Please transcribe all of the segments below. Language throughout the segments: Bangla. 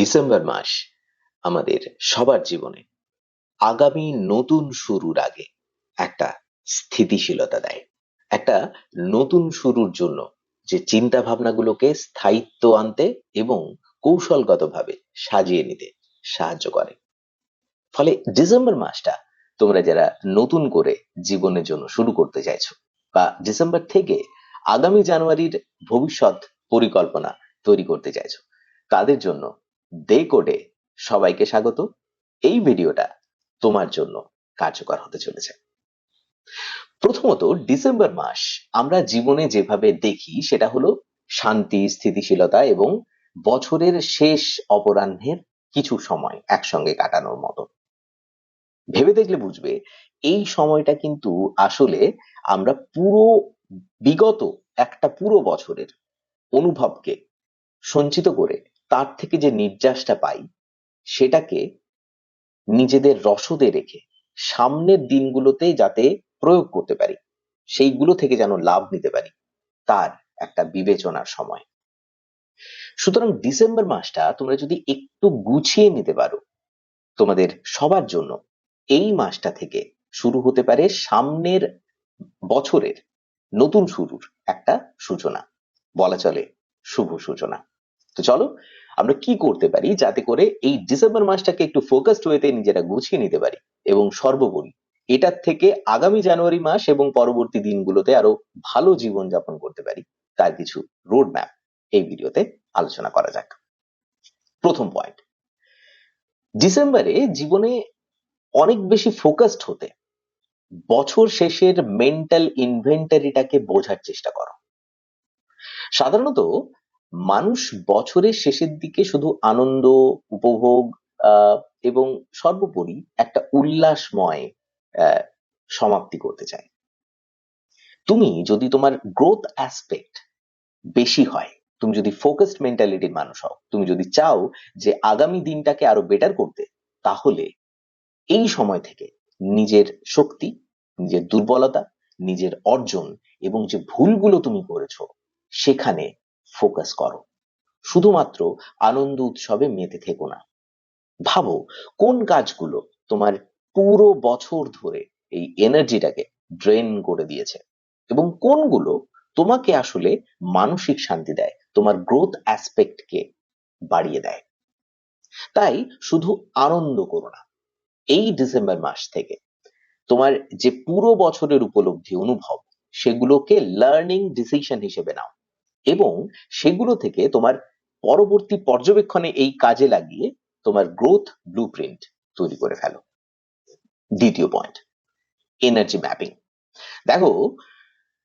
ডিসেম্বর মাস আমাদের সবার জীবনে আগামী নতুন শুরুর আগে একটা স্থিতিশীলতা দেয়। একটা নতুন শুরুর জন্য যে চিন্তা ভাবনাগুলোকে স্থায়িত্ব আনতে এবং কৌশলগতভাবে সাজিয়ে নিতে সাহায্য করে। ফলে ডিসেম্বর মাসটা তোমরা যারা নতুন করে জীবনের জন্য শুরু করতে চাইছো বা ডিসেম্বর থেকে আগামী জানুয়ারির ভবিষ্যৎ পরিকল্পনা তৈরি করতে চাইছো, তাদের জন্য দে কোডে সবাইকে স্বাগত। এই ভিডিওটা তোমার জন্য কার্যকর হতে চলেছে। প্রথমত ডিসেম্বর মাস আমরা জীবনে যেভাবে দেখি সেটা হলো শান্তি, স্থিতিশীলতা এবং বছরের শেষ অপরাহ্নের কিছু সময় একসঙ্গে কাটানোর মতো। ভেবে দেখলে বুঝবে, এই সময়টা কিন্তু আসলে আমরা পুরো বিগত একটা পুরো বছরের অনুভবকে সঞ্চিত করে তার থেকে যে নির্যাসটা পাই, সেটাকে নিজেদের রসদে রেখে সামনের দিনগুলোতে যাতে প্রয়োগ করতে পারি, সেইগুলো থেকে যেন লাভ নিতে পারি, তার একটা বিবেচনার সময়। সুতরাং ডিসেম্বর মাসটা তোমরা যদি একটু গুছিয়ে নিতে পারো, তোমাদের সবার জন্য এই মাসটা থেকে শুরু হতে পারে সামনের বছরের নতুন শুরুর একটা সূচনা। বলা চলে শুভ সূচনা। তো চলো আমরা কি করতে পারি যাতে করে এই ডিসেম্বর মাসটাকে একটু ফোকাসড ওয়েতে নিজেরা গুছিয়ে নিতে পারি এবং সর্বোপরি এটার থেকে আগামী জানুয়ারি মাস এবং পরবর্তী দিনগুলোতে আরও ভালো জীবন যাপন করতে পারি তার কিছু রোড ম্যাপ এই ভিডিওতে আলোচনা করা যাক। প্রথম পয়েন্ট ডিসেম্বরে জীবনে অনেক বেশি ফোকাসড হতে বছর শেষের মেন্টাল ইনভেন্টারিটাকে বোঝার চেষ্টা করো। সাধারণত মানুষ বছরের শেষের দিকে শুধু আনন্দ, উপভোগ, আহ, এবং সর্বোপরি একটা উল্লাসময় সমাপ্তি করতে চায়। তুমি যদি তোমার গ্রোথ অ্যাসপেক্ট বেশি হয়, তুমি যদি ফোকাসড মেন্টালিটির মানুষ হও, তুমি যদি চাও যে আগামী দিনটাকে আরও বেটার করতে, তাহলে এই সময় থেকে নিজের শক্তি, নিজের দুর্বলতা, নিজের অর্জন এবং যে ভুলগুলো তুমি করেছ, সেখানে ফোকাস করো। শুধুমাত্র আনন্দ উৎসবে মেতে থেকো না। ভাবো, কোন কাজগুলো তোমার পুরো বছর ধরে এই এনার্জিটাকে ড্রেন করে দিয়েছে এবং কোনগুলো তোমাকে আসলে মানসিক শান্তি দেয়, তোমার গ্রোথ অ্যাসপেক্টকে বাড়িয়ে দেয়। তাই শুধু আনন্দ করো না। এই ডিসেম্বর মাস থেকে তোমার যে পুরো বছরের উপলব্ধি, অনুভব, সেগুলোকে লার্নিং ডিসিশন হিসেবে নাও। এবং সেগুলো থেকে তোমার পরবর্তী পর্যবেক্ষণে এই কাজে লাগিয়ে তোমার গ্রোথ ব্লুপ্রিন্ট তৈরি করে ফেলো। দ্বিতীয় পয়েন্ট এনার্জি ম্যাপিং দেখো,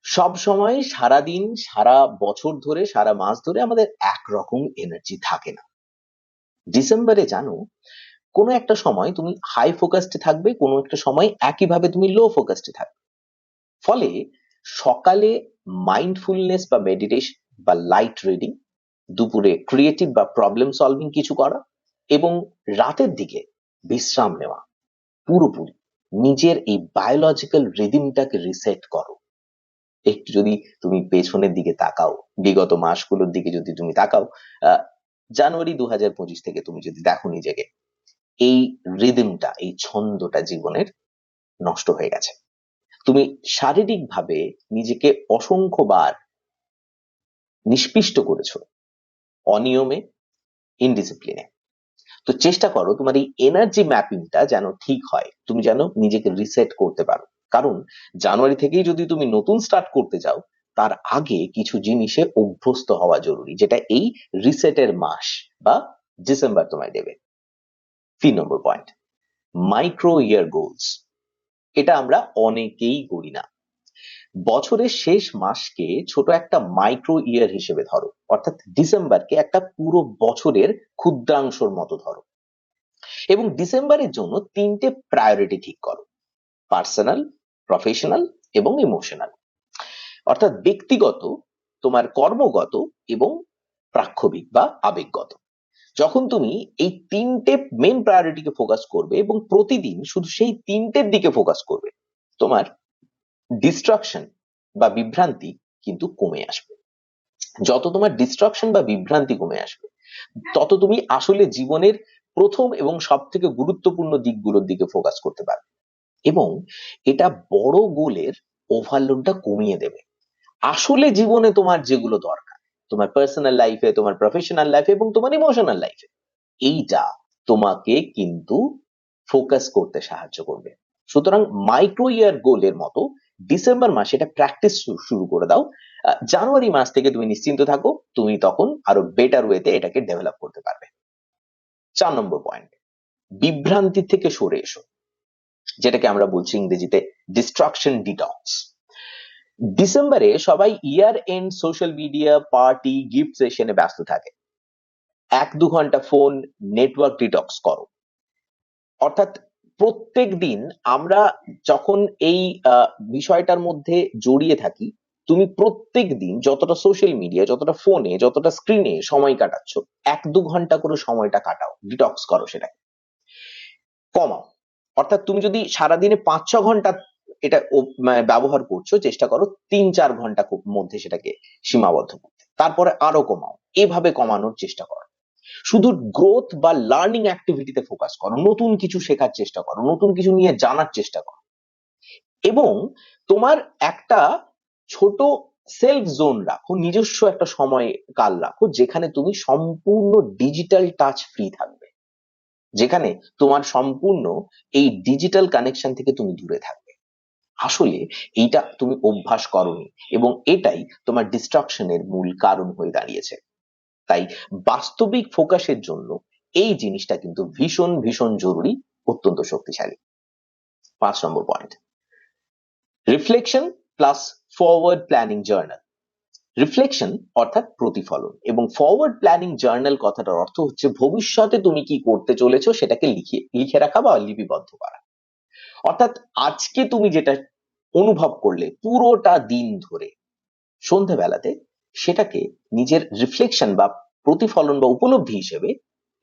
সব সময় সারাদিন, সারা বছর ধরে, সারা মাস ধরে আমাদের একরকম এনার্জি থাকে না। ডিসেম্বরে জানো, কোনো একটা সময় তুমি হাই ফোকাসডে থাকবে, কোনো একটা সময় একইভাবে তুমি লো ফোকাসডে থাকবে। ফলে সকালে মাইন্ডফুলনেস বা মেডিটেশন বা লাইট রিডিং দুপুরে ক্রিয়েটিভ বা প্রবলেম সলভিং কিছু করা এবং রাতের দিকে বিশ্রাম নেওয়া। পুরোপুরি নিজের এই বায়োলজিক্যাল রিদিমটাকে রিসেট করো। একটু যদি তুমি পেছনের দিকে তাকাও, বিগত মাসগুলোর দিকে যদি তুমি তাকাও জানুয়ারি দু হাজার পঁচিশ থেকে তুমি যদি দেখো নিজেকে, এই রিদিমটা এই ছন্দটা জীবনের নষ্ট হয়ে গেছে। তুমি শারীরিকভাবে নিজেকে অসংখ্যবার নিষ্পিষ্ট করেছ। অনিয়মে ইনডিসিপ্লিনে তো চেষ্টা করো তোমার এই এনার্জি ম্যাপিংটা যেন ঠিক হয়। তুমি যেন নিজেকে রিসেট করতে পারো। কারণ জানুয়ারি থেকেই যদি তুমি নতুন স্টার্ট করতে যাও, তার আগে কিছু জিনিসে অভ্যস্ত হওয়া জরুরি, যেটা এই রিসেটের মাস বা ডিসেম্বর তোমায় দেবে। তিন number point micro year goals এটা আমরা অনেকেই করি না। বছরের শেষ মাসকে ছোট একটা মাইক্রো ইয়ার হিসেবে ধরো, অর্থাৎ ডিসেম্বরকে একটা পুরো বছরের ক্ষুদ্রাংশর মতো ধরো। এবং ডিসেম্বরের জন্য তিনটে প্রায়োরিটি ঠিক করো পার্সোনাল প্রফেশনাল এবং ইমোশনাল অর্থাৎ ব্যক্তিগত, তোমার কর্মগত এবং প্রাক্ষবিক বা আবেগগত। যখন তুমি এই তিনটে মেন প্রায়োরিটিকে ফোকাস করবে এবং প্রতিদিন শুধু সেই তিনটের দিকে ফোকাস করবে, তোমার ডিস্ট্রাকশন বা বিভ্রান্তি কিন্তু কমে আসবে। যত তোমার ডিস্ট্রাকশন বা বিভ্রান্তি কমে আসবে, তত তুমি আসলে জীবনের প্রথম এবং সব থেকে গুরুত্বপূর্ণ দিকগুলোর দিকে ফোকাস করতে পারবে। এবং এটা বড় গোলের ওভারলোডটা কমিয়ে দেবে। আসলে জীবনে তোমার যেগুলো দরকার, তোমার পার্সোনাল লাইফে তোমার প্রফেশনাল লাইফে এবং তোমার ইমোশনাল লাইফে এইটা তোমাকে কিন্তু ফোকাস করতে সাহায্য করবে। সুতরাং মাইক্রো ইয়ার গোলের মতো ডিসেম্বর মাসে এটা প্র্যাকটিস শুরু করে দাও। জানুয়ারি মাস থেকে তুমি নিশ্চিন্ত থাকো, তুমি তখন আরও বেটার ওয়েতে এটাকে ডেভেলপ করতে পারবে। চার নম্বর পয়েন্ট বিভ্রান্তি থেকে সরে এসো, যেটাকে আমরা বলছি ইংরেজিতে ডিস্ট্রাকশন ডিটক্স ডিসেম্বরে সবাই year end social media party gift সেশনে ব্যস্ত থাকে। এক দু ঘণ্টা ফোন নেটওয়ার্ক ডিটক্স করো। অর্থাৎ প্রত্যেক দিন আমরা যখন এই বিষয়টার মধ্যে জড়িয়ে থাকি, তুমি প্রত্যেক দিন যতটা সোশ্যাল মিডিয়া যতটা ফোনে যতটা স্ক্রিনে সময় কাটাচ্ছ, এক দু ঘণ্টা করে সময়টা কাটাও ডিটক্স করো সেটাকে। কমাও। অর্থাৎ তুমি যদি সারাদিনে পাঁচ, ছ ঘণ্টা এটা ব্যবহার করছ, চেষ্টা করো তিন, চার ঘণ্টা মধ্যে সেটাকে সীমাবদ্ধ করতে। তারপরে আরও কমাও। এভাবে কমানোর চেষ্টা করো। শুধু গ্রোথ বা লার্নিং অ্যাক্টিভিটিতে ফোকাস করো, নতুন কিছু শেখার চেষ্টা করো, নতুন কিছু নিয়ে জানার চেষ্টা করো। এবং তোমার একটা ছোট সেলফ জোন রাখো, নিজস্ব একটা সময় কাল রাখো, যেখানে তুমি সম্পূর্ণ ডিজিটাল টাচ ফ্রি থাকবে। যেখানে তোমার সম্পূর্ণ এই ডিজিটাল কানেকশন থেকে তুমি দূরে থাকবে। আসলে এইটা তুমি অভ্যাস করনি এবং এটাই তোমার ডিস্ট্রাকশনের মূল কারণ হয়ে দাঁড়িয়েছে। তাই বাস্তবিক ফোকাসের জন্য এই জিনিসটা কিন্তু ভীষণ ভীষণ জরুরি, অত্যন্ত শক্তিশালী। পাঁচ number point reflection plus forward planning journal reflection অর্থাৎ প্রতিফলন এবং ফরওয়ার্ড প্ল্যানিং জার্নাল কথাটার অর্থ হচ্ছে ভবিষ্যতে তুমি কি করতে চলেছো সেটাকে লিখে লিখে রাখা বা লিপিবদ্ধ করা। অর্থাৎ আজকে তুমি যেটা অনুভব করলে পুরোটা দিন ধরে সন্ধেবেলাতে সেটাকে নিজের রিফ্লেকশন বা প্রতিফলন বা উপলব্ধি হিসেবে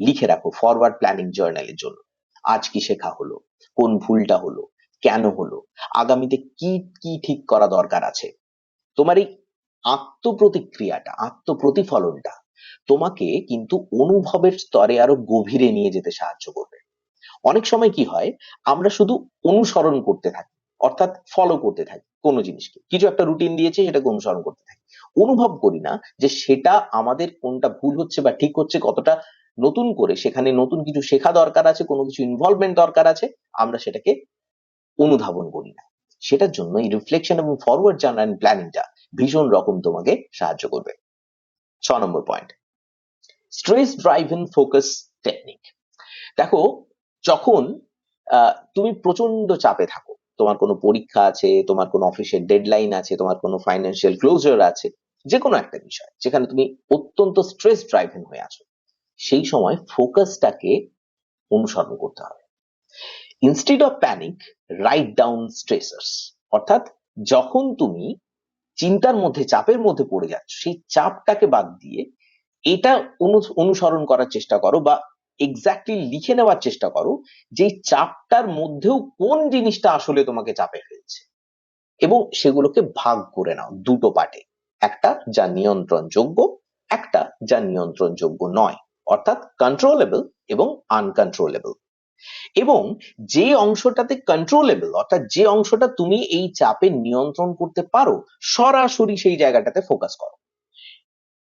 লিখে রাখো ফরওয়ার্ড প্ল্যানিং জার্নালের জন্য। আজ কি শেখা হলো? কোন ভুলটা হলো? কেন হলো? আগামীতে কি কি ঠিক করা দরকার আছে? তোমার এই আত্মপ্রতিক্রিয়াটা, আত্মপ্রতিফলনটা তোমাকে কিন্তু অনুভবের স্তরে আরও গভীরে নিয়ে যেতে সাহায্য করবে। অনেক সময় কি হয়, আমরা শুধু অনুসরণ করতে থাকি, অর্থাৎ ফলো করতে থাকি কোনো জিনিসকে। কিছু একটা রুটিন দিয়েছে, সেটাকে অনুসরণ করতে থাকি। অনুভব করি না যে সেটা আমাদের কোনটা ভুল হচ্ছে বা ঠিক হচ্ছে, কতটা নতুন করে সেখানে নতুন কিছু শেখা দরকার আছে, কোনো কিছু ইনভলভমেন্ট দরকার আছে, আমরা সেটাকে অনুধাবন করি না। সেটার জন্য এই রিফ্লেকশন এবং ফরওয়ার্ড জার্নাল প্ল্যানিংটা ভীষণ রকম তোমাকে সাহায্য করবে। ছ number point stress driven focus technique দেখো, যখন তুমি প্রচণ্ড চাপে থাকো তোমার কোনো পরীক্ষা আছে, তোমার কোনো অফিসের ডেডলাইন আছে, তোমার কোনো ফাইন্যান্সিয়াল ক্লোজার আছে যে কোনো একটা বিষয়, যেখানে তুমি অত্যন্ত স্ট্রেস ড্রাইভেন হয়ে আছো, সেই সময় ফোকাসটাকে অনুসরণ করতে হবে। Instead of panic write down stressors অর্থাৎ যখন তুমি চিন্তার মধ্যে, চাপের মধ্যে পড়ে যাচ্ছ, সেই চাপটাকে বাদ দিয়ে এটা অনু- অনুসরণ করার চেষ্টা করো বা এক্স্যাক্টলি লিখে নেওয়ার চেষ্টা করো যে চাপটার মধ্যেও কোন জিনিসটা আসলে তোমাকে চাপে ফেলছে। এবং সেগুলোকে ভাগ করে নাও দুটো পার্টে। একটা যা নিয়ন্ত্রণযোগ্য, একটা যা নিয়ন্ত্রণযোগ্য নয়। অর্থাৎ কন্ট্রোলেবল এবং আনকন্ট্রোলেবল এবং যে অংশটাতে কন্ট্রোলেবল অর্থাৎ যে অংশটা তুমি এই চাপে নিয়ন্ত্রণ করতে পারো, সরাসরি সেই জায়গাটাতে ফোকাস করো।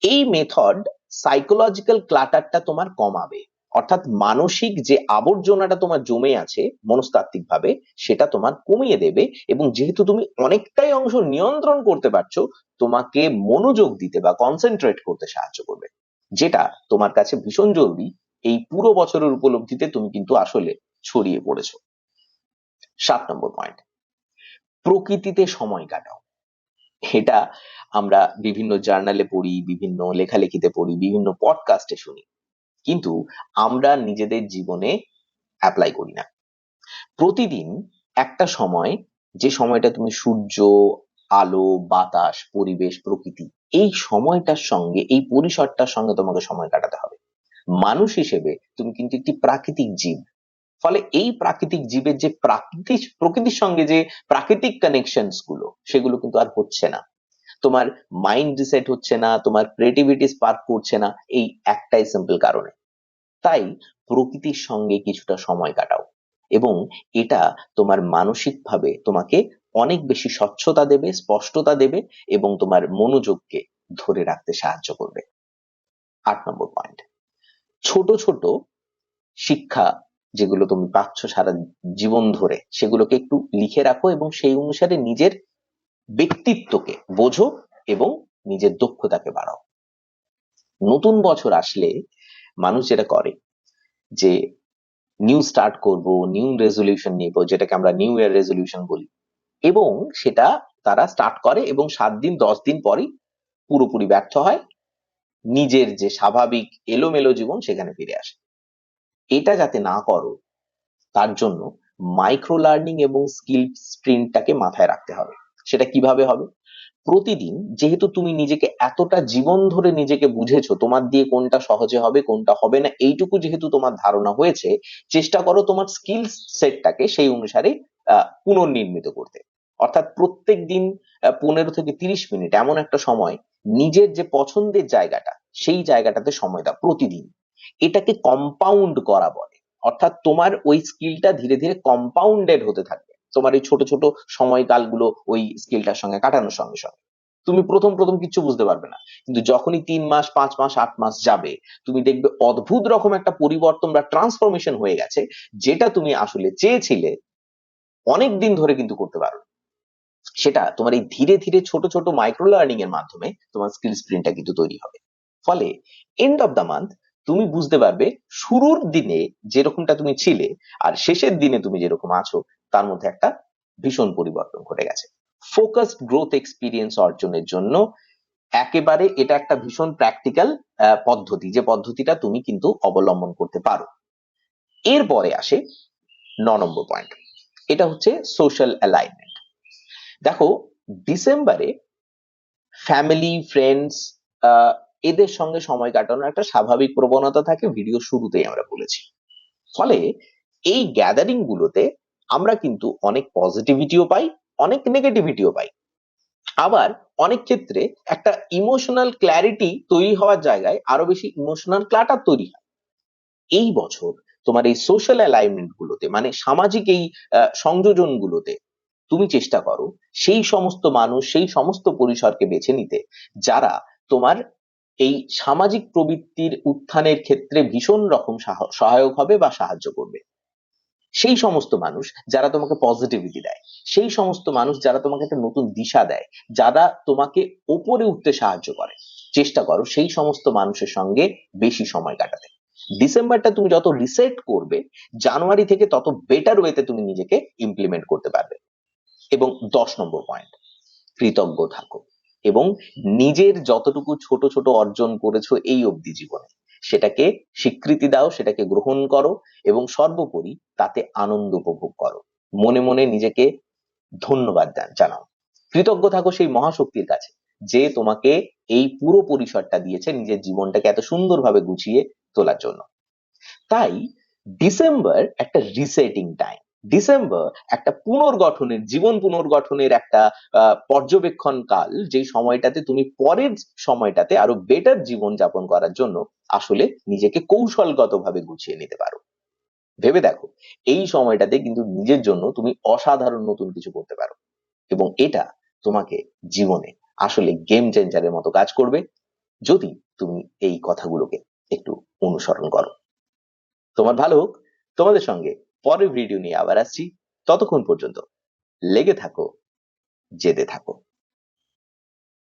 এই মেথড সাইকোলজিক্যাল ক্লাটারটা তোমার কমাবে। অর্থাৎ মানসিক যে আবর্জনাটা তোমার জমে আছে মনস্তাত্ত্বিক ভাবে সেটা তোমার কমিয়ে দেবে এবং যেহেতু তুমি অনেকটাই অংশ নিয়ন্ত্রণ করতে পারছ, তোমাকে মনোযোগ দিতে বা কনসেন্ট্রেট করতে সাহায্য করবে। যেটা তোমার কাছে ভীষণ জরুরি, এই পুরো বছরের উপলব্ধিতে তুমি কিন্তু আসলে ছড়িয়ে পড়েছো। সাত নম্বর পয়েন্ট প্রকৃতিতে সময় কাটাও। এটা আমরা বিভিন্ন জার্নালে পড়ি, বিভিন্ন লেখালেখিতে পড়ি, বিভিন্ন পডকাস্টে শুনি। কিন্তু আমরা নিজেদের জীবনে অ্যাপ্লাই করি না। প্রতিদিন একটা সময়, যে সময়টা তুমি সূর্য, আলো, বাতাস, পরিবেশ, প্রকৃতি, এই সময়টার সঙ্গে, এই পরিসরটার সঙ্গে তোমাকে সময় কাটাতে হবে। মানুষ হিসেবে তুমি কিন্তু একটি প্রাকৃতিক জীব। ফলে এই প্রাকৃতিক জীবের যে প্রাকৃতিক, প্রকৃতির সঙ্গে যে প্রাকৃতিক কানেকশনসগুলো, সেগুলো কিন্তু আর হচ্ছে না। তোমার মাইন্ড রিসেট হচ্ছে না, তোমার ক্রিয়েটিভিটি স্পার্ক করছে না, এই একটাই সিম্পল কারণে। তাই প্রকৃতির সঙ্গে কিছুটা সময় কাটাও এবং এটা তোমার মানসিকভাবে তোমাকে অনেক বেশি স্বচ্ছতা দেবে, স্পষ্টতা দেবে এবং তোমার মনোযোগকে ধরে রাখতে সাহায্য করবে। আট নম্বর পয়েন্ট ছোট ছোট শিক্ষা যেগুলো তুমি পাচ্ছ সারা জীবন ধরে, সেগুলোকে একটু লিখে রাখো এবং সেই অনুসারে নিজের ব্যক্তিত্বকে বোঝো এবং নিজের দক্ষতাকে বাড়াও। নতুন বছর আসলে মানুষ যেটা করে, যে নিউ স্টার্ট করব নিউ রেজলিউশন নিব, যেটাকে আমরা নিউ ইয়ার রেজলিউশন বলি, এবং সেটা তারা স্টার্ট করে এবং সাত দিন, দশ দিন পরেই পুরোপুরি ব্যর্থ হয়, নিজের যে স্বাভাবিক এলোমেলো জীবন সেখানে ফিরে আসে। এটা যাতে না করো, তার জন্য মাইক্রো লার্নিং এবং স্কিল স্প্রিন্টটাকে মাথায় রাখতে হবে। সেটা কীভাবে হবে? প্রতিদিন, যেহেতু তুমি নিজেকে এতটা জীবন ধরে নিজেকে বুঝেছ, তোমার দিয়ে কোনটা সহজে হবে, কোনটা হবে না, এইটুকু যেহেতু তোমার ধারণা হয়েছে, চেষ্টা করো তোমার স্কিল সেটটাকে সেই অনুসারে পুনর্নির্মিত করতে। অর্থাৎ প্রত্যেক দিন পনেরো থেকে তিরিশ মিনিট এমন একটা সময়, নিজের যে পছন্দের জায়গাটা, সেই জায়গাটাতে সময় দাও প্রতিদিন। এটাকে কম্পাউন্ড করা বলে। অর্থাৎ তোমার ওই স্কিলটা ধীরে ধীরে কম্পাউন্ডেড হতে থাকবে। তোমার এই ছোট ছোট সময়কালগুলো ওই স্কিলটার সঙ্গে কাটানোর সঙ্গে সঙ্গে। তুমি প্রথম প্রথম কিছু বুঝতে পারবে না। কিন্তু যখনই তিন মাস, পাঁচ মাস, আট মাস যাবে, তুমি দেখবে অদ্ভুত রকম একটা পরিবর্তন বা ট্রান্সফরমেশন হয়ে গেছে, যেটা তুমি আসলে চেয়েছিলে অনেক দিন ধরে কিন্তু করতে পারো সেটা তোমার এই ধীরে ধীরে ছোট ছোট মাইক্রো লার্নিং এর মাধ্যমে তোমার স্কিল স্প্রিন্টটা কিন্তু তৈরি হবে। ফলে এন্ড অফ দ্য মান্থ তুমি বুঝতে পারবে শুরুর দিনে যেরকমটা তুমি ছিলে আর শেষের দিনে তুমি যেরকম আছো, তার মধ্যে একটা ভীষণ পরিবর্তন ঘটে গেছে। ফোকাসড গ্রোথ এক্সপিরিয়েন্স অর্জনের জন্য একেবারে এটা একটা ভীষণ প্র্যাকটিক্যাল পদ্ধতি, যে পদ্ধতিটা তুমি কিন্তু অবলম্বন করতে পারো। এরপরে আসে ন নম্বর পয়েন্ট এটা হচ্ছে সোশ্যাল অ্যালাইনমেন্ট দেখো, ডিসেম্বরে ফ্যামিলি ফ্রেন্ডস এদের সঙ্গে সময় কাটানোর একটা স্বাভাবিক প্রবণতা থাকে ভিডিও শুরুতেই আমরা বলেছি। ফলে এই গ্যাদারিং গুলোতে আমরা কিন্তু অনেক পজিটিভিটিও পাই অনেক নেগেটিভিটিও পাই। আবার অনেক ক্ষেত্রে একটা ইমোশনাল ক্ল্যারিটি তৈরি হওয়ার জায়গায় আরও বেশি ইমোশনাল ক্লাটার তৈরি হয়। এই বছর তোমার এই সোশ্যাল অ্যালাইনমেন্ট গুলোতে মানে সামাজিক এই সংযোজন গুলোতে তুমি চেষ্টা করো সেই সমস্ত মানুষ, সেই সমস্ত পরিসরকে বেছে নিতে, যারা তোমার এই সামাজিক প্রবৃত্তির উত্থানের ক্ষেত্রে ভীষণ রকম সহায়ক হবে বা সাহায্য করবে। সেই সমস্ত মানুষ যারা তোমাকে পজিটিভিটি দেয়। সেই সমস্ত মানুষ যারা তোমাকে একটা নতুন দিশা দেয়, যারা তোমাকে ওপরে উঠতে সাহায্য করে। চেষ্টা করো সেই সমস্ত মানুষের সঙ্গে বেশি সময় কাটাতে। ডিসেম্বরটা তুমি যত রিসেট করবে, জানুয়ারি থেকে তত বেটার ওয়েতে তুমি নিজেকে ইমপ্লিমেন্ট করতে পারবে। এবং দশ নম্বর পয়েন্ট কৃতজ্ঞ থাকো। এবং নিজের যতটুকু ছোট ছোট অর্জন করেছ এই অবধি জীবনে। সেটাকে স্বীকৃতি দাও, সেটাকে গ্রহণ করো এবং সর্বোপরি তাতে আনন্দ উপভোগ করো। মনে মনে নিজেকে ধন্যবাদ জানাও। কৃতজ্ঞ থাকো সেই মহাশক্তির কাছে, যে তোমাকে এই পুরো পরিসরটা দিয়েছে নিজের জীবনটাকে এত সুন্দরভাবে গুছিয়ে তোলার জন্য। তাই ডিসেম্বর একটা রিসেটিং টাইম ডিসেম্বর একটা পুনর্গঠনের, জীবন পুনর্গঠনের একটা পর্যবেক্ষণ কাল যে সময়টাতে তুমি পরের সময়টাতে আরও বেটার জীবন যাপন করার জন্য আসলে নিজেকে কৌশলগতভাবে গুছিয়ে নিতে পারো। ভেবে দেখো, এই সময়টাতে কিন্তু নিজের জন্য তুমি অসাধারণ নতুন কিছু করতে পারো এবং এটা তোমাকে জীবনে আসলে গেম চেঞ্জারের মতো কাজ করবে যদি তুমি এই কথাগুলোকে একটু অনুসরণ করো। তোমার ভালো হোক, তোমাদের সঙ্গে পরের ভিডিও নিয়ে আবার আসছি। ততক্ষণ পর্যন্ত লেগে থাকো, জেদে থাকো।